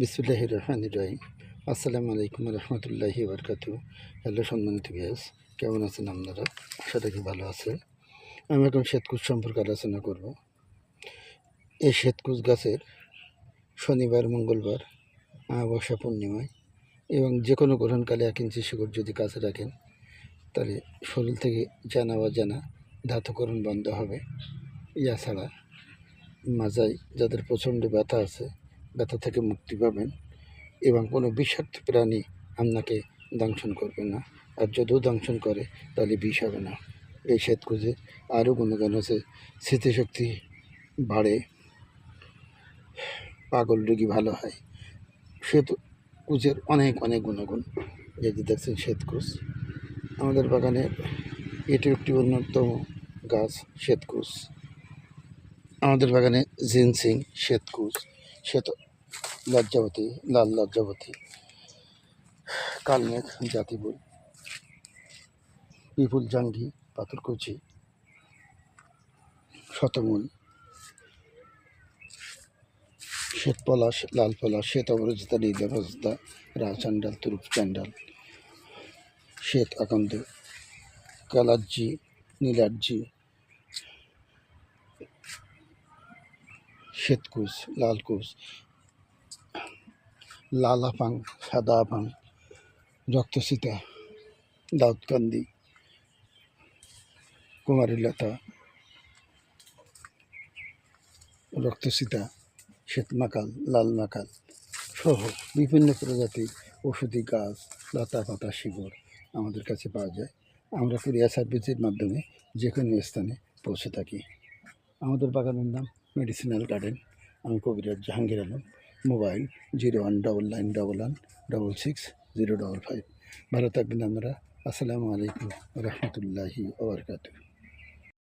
বিসমুল্লাহ রহমান রহিম। আসসালামু আলাইকুম রহমতুল্লাহি বরকাতু হ্যালো সম্মানিত বিয়াস কেমন আছেন আপনারা? আশা রাখি ভালো আছে আমি এখন শ্বেতকুচ সম্পর্কে আলোচনা করব। এই শ্বেতকুচ গাছের শনিবার, মঙ্গলবার আমাবস্যা পূর্ণিমায় এবং যে কোনো গ্রহণকালে এক ইঞ্চি শিকড় যদি কাছে রাখেন, তাহলে শরীর থেকে জানা বা জানা ধাতুকরণ বন্ধ হবে। ইয়া ছাড়া মাজায় যাদের প্রচণ্ড ব্যথা আছে ব্যথা থেকে মুক্তি পাবেন এবং কোনো বিষাক্ত প্রাণী আপনাকে দংশন করবে না। আর যদিও দংশন করে, তাহলে বিষ হবে না। এই শ্বেত কুজে আরও গুণগান আছে, স্মৃতিশক্তি বাড়ে, পাগল রোগী ভালো হয়। শ্বেত কুচের অনেক অনেক গুণগুণ। এই যে দেখছেন শ্বেত কুচ আমাদের বাগানের এটি একটি অন্যতম গাছ শ্বেতকুচ আমাদের বাগানে জিনসিং শ্বেতকুচ শ্বেত লজ্জাবতী, লাল লজ্জাবতী। কালমেঘ জাতিবুল বিপুল জাঙ্গি পাথরকুচি শতমূল শ্বেত পলাশ, লাল পলাশ, শ্বেত অপরাজিতা নীল অপরাজিতা রাচান্ডাল তুরুপ চ্যান্ডাল শ্বেত আকন্দ, কালাজ্জি নীলার্জি শ্বেতকুচ লালকুচ লাল আফাং সাদা আফাং রক্তসীতা, দাউদকান্দি, কুমারীলতা, রক্তসীতা, শ্বেতমাকাল লাল মাকাল সহ বিভিন্ন প্রজাতির ওষুধি গাছ, লতা পাতা শিকড় আমাদের কাছে পাওয়া যায়। আমরা কুরিয়ার সার্ভিসের মাধ্যমে যে কোনো স্থানে পৌঁছে থাকি। আমাদের বাগানের নাম মেডিসিনাল গার্ডেন। আমি কবিরাজ Jahangir Alam. Mobile zero one double nine double one double six zero double five. ভালো থাকবেন আপনারা। আসসালামু আলাইকুম রহমতুল্লাহি ওবরকাতুহ